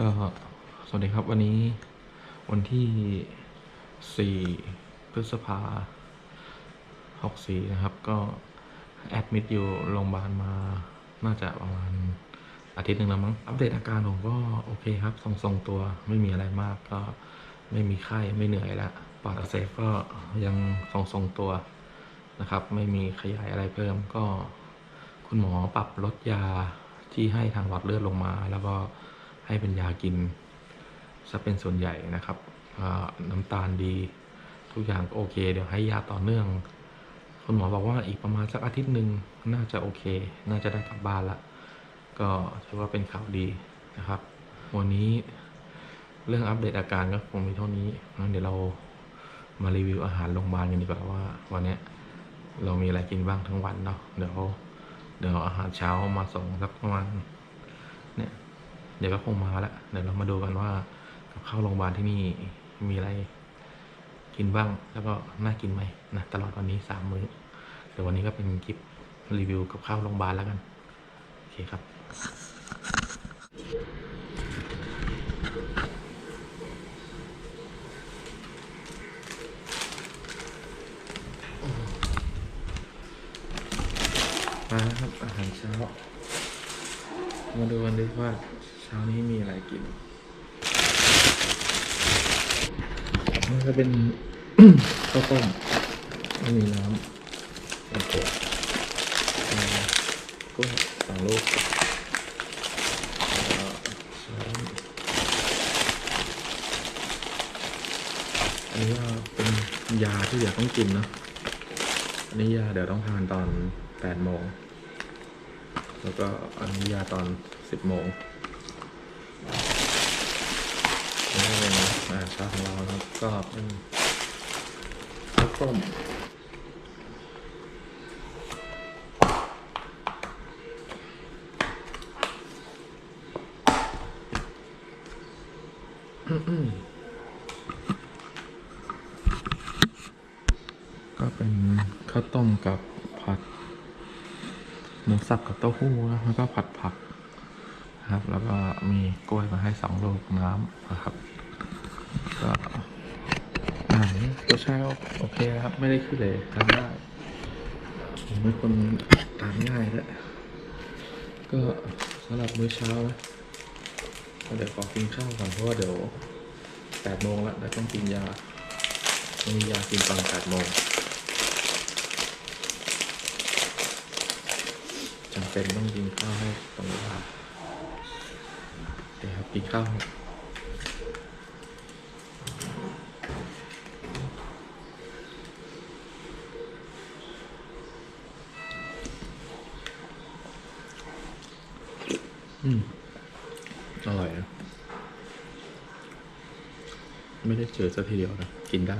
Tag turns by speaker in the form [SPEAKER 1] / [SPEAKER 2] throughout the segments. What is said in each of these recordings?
[SPEAKER 1] ก็สวัสดีครับวันนี้วันที่ 4 พฤษภา64 นะครับ ก็แอดมิดอยู่โรงพยาบาลมาน่าจะประมาณอาทิตย์หนึ่งแล้วมั้งอัปเดตอาการผมก็โอเคครับทรงทรงๆตัวไม่มีอะไรมากก็ไม่มีไข้ไม่เหนื่อยล้วปอดอักเสบก็ยังทรงทรงๆตัวนะครับ ไม่มีขยายอะไรเพิ่มก็ คุณหมอปรับลดยาที่ให้ทางหลอดเลือดลงมา แล้วก็ ให้เป็นยากินซะเป็นส่วนใหญ่นะครับน้ำตาลดีทุกอย่างก็โอเค เดี๋ยวให้ยาต่อเนื่องคุณหมอบอกว่าอีกประมาณสักอาทิตย์หนึ่งน่าจะโอเค น่าจะได้กลับบ้านละก็ถือว่าเป็นข่าวดีนะครับ วันนี้เรื่องอัปเดตอาการก็คงมีเท่านี้งั้นเดี๋ยวเรามารีวิวอาหารโรงพยาบาลกันดีกว่าว่า วันนี้เรามีอะไรกินบ้างทั้งวันเนาะเดี๋ยวเดี๋ยวอาหารเช้ามาส่งสักประมาณเนี่ย เดี๋ยวก็คงมาแล้วเดี๋ยวเรามาดูกันว่ากับข้าวโรงพยาบาลที่นี่มีอะไรกินบ้าง แล้วก็น่ากินไหมนะตลอดวันนี้สามมื้อเดี๋ยววันนี้ก็เป็นคลิปรีวิวกับข้าวโรงพยาบาลแล้วกันโอเคครับมาครับอาหารเช้ามาดูกันดิว่า เช้านี้มีอะไรกินมันก็เป็นข้าวต้มไม่มีน้ำโอเคก็สองลูกแล้วก็ช้อนอันนี้ก็เป็นยาที่เดี๋ยวต้องกินเนอะอันนี้ยาเดี๋ยวต้องทานตอนแปดโมง แล้วก็อันนี้ยาตอนสิบโมง อาหารเช้าของเราครับก็เป็นข้าวต้มก็เป็นข้าวต้มกับผัดหมูสับกับเต้าหู้นะแล้วก็ผัดผักนะครับ แล้วก็มีกล้วยมาให้สองลูกน้ำนะครับ ก็อาหารรสชาติโอเคครับ ไม่ได้ขี้เลยทานได้ผมเป็นคนทานง่ายแล้วก็สำหรับมื้อเช้านะเดี๋ยวขอกินข้าวก่อนเพราะว่าเดี๋ยวแปดโมงแล้วเดี๋ยวต้องกินยาต้องมียากินตอนแปดโมงจำเป็นต้องกินข้าวให้ตรงเวลาเดี๋ยวกินข้าว อืมอร่อยนะไม่ได้เจอสักทีเดียวนะ กินได้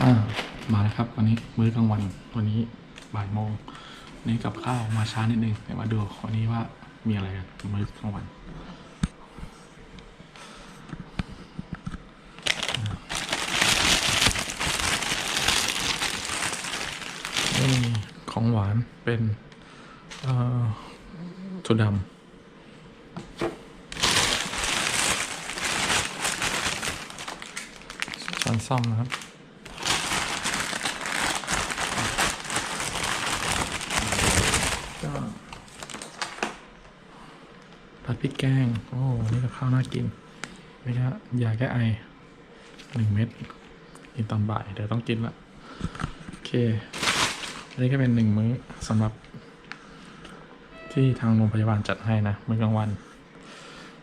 [SPEAKER 1] อ่า มาแล้วครับวันนี้มื้อกลางวันวันนี้บ่ายโมงนนี้กับข้าวมาช้านิดนึงเดี๋ยวมาดูวันนี้ว่ามีอะไรกันมื้อกลางวันมี ของหวานเป็นถั่วดำช้อนซ่อมนะครับก็ผัดพริกแกง โอ้นี่กับข้าวน่ากินนี่ครับยาแก้ไอหนึ่งเม็ดกินตอนบ่าย เดี๋ยวต้องกินละ โอเค อันนี้ก็เป็นหนึ่งมื้อสำหรับ ที่ทางโรงพยาบาลจัดให้นะมื้อกลางวัน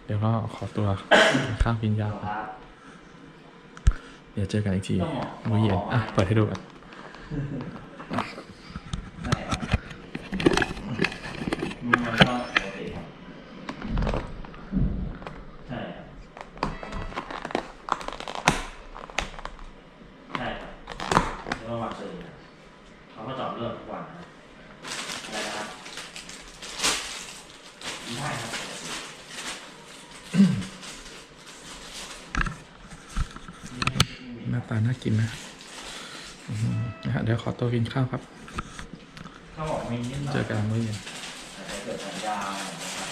[SPEAKER 1] เดี๋ยวก็ขอตัวข้าวกินยาเดี๋ยวเจอกันอีกทีมื้อเย็นอะเปิดให้ดูกัน
[SPEAKER 2] มันก็ปกติครับใช่ครับใช่ครับแล้วก็วันซื้อนะเขาก็เจอดเลือดทุกวันนะอะไรนะครับใช่ครับปกติ
[SPEAKER 1] ห น้าตาน่ากินนะอื้อหืออะฮะเดี๋ยวขอตัวกินข้าวครับ
[SPEAKER 2] ถ้าบอกมีนิดหน่อย
[SPEAKER 1] เจอกันมื้อเย็น
[SPEAKER 2] อาจจะเกิดสัญญาณนะครับ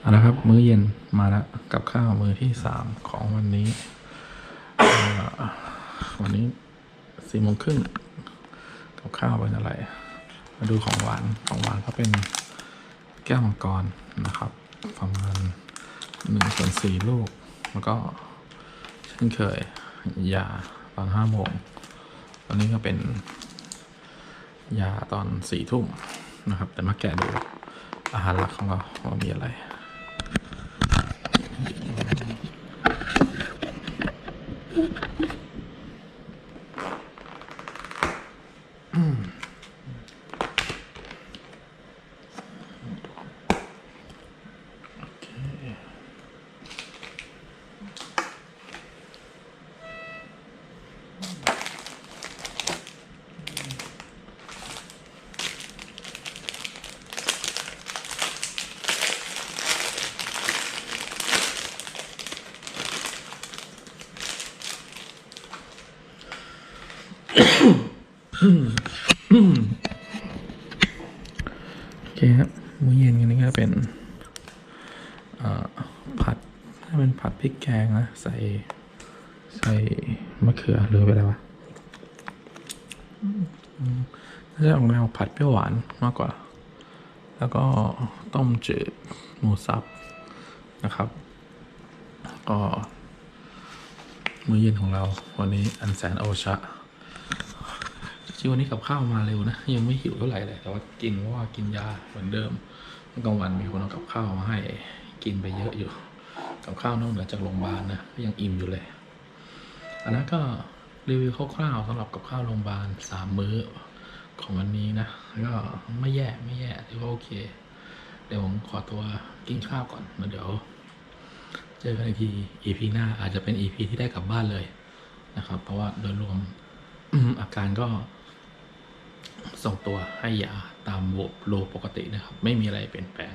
[SPEAKER 1] เอาละครับ มื้อเย็นมาแล้วกับข้าวมื้อที่สามของวันนี้เอ่อวันนี้สี่โมงครึ่งกับข้าวเป็นอะไร มาดูของหวานของหวานก็เป็นแก้วมังกรนะครับประมาณ หนึ่งส่วนสี่ลูก แล้วก็เช่นเคยยาตอนห้าโมงตอนนี้ก็เป็นยาตอนสี่ทุ่มนะครับ แต่มาแกะดูอาหารหลักของเราว่ามีอะไร โอเคครับมื้อเย็นกันนี้ก็เป็นผัดถ้าเป็นผัดพริกแกงนะใส่ใส่มะเขือหรืออะไรวะน่าจะออกแนวผัดเปรี้ยวหวานมากกว่า แล้วก็ต้มจืดหมูสับนะครับ ก็มื้อเย็นของเราวันนี้อันแสนโอชะ จริงวันนี้กับข้าวมาเร็วนะ ยังไม่หิวเท่าไหร่เลยแต่ว่ากินเพราะว่ากินยาเหมือนเดิมเมื่อกลางวันมีคนเอากับข้าวมาให้กินไปเยอะอยู่ กับข้าวนอกเหนือจากโรงพยาบาลนะก็ยังอิ่มอยู่เลย อันนั้นก็รีวิวคร่าวๆสำหรับกับข้าวโรงพยาบาลสามมื้อของวันนี้นะก็ไม่แย่ไม่แย่ถือว่าโอเค เดี๋ยวผมขอตัวกินข้าวก่อนแล้วเดี๋ยว เจอกันอีกที EP หน้าอาจจะเป็น EP ที่ได้กลับบ้านเลยนะครับ เพราะว่าโดยรวมอาการก็ ส่งตัวให้ยาตามโวบโลปกตินะครับ ไม่มีอะไรเปลี่ยนแปลง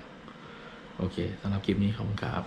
[SPEAKER 1] โอเคสำหรับคลิปนี้ขอบคุณครับ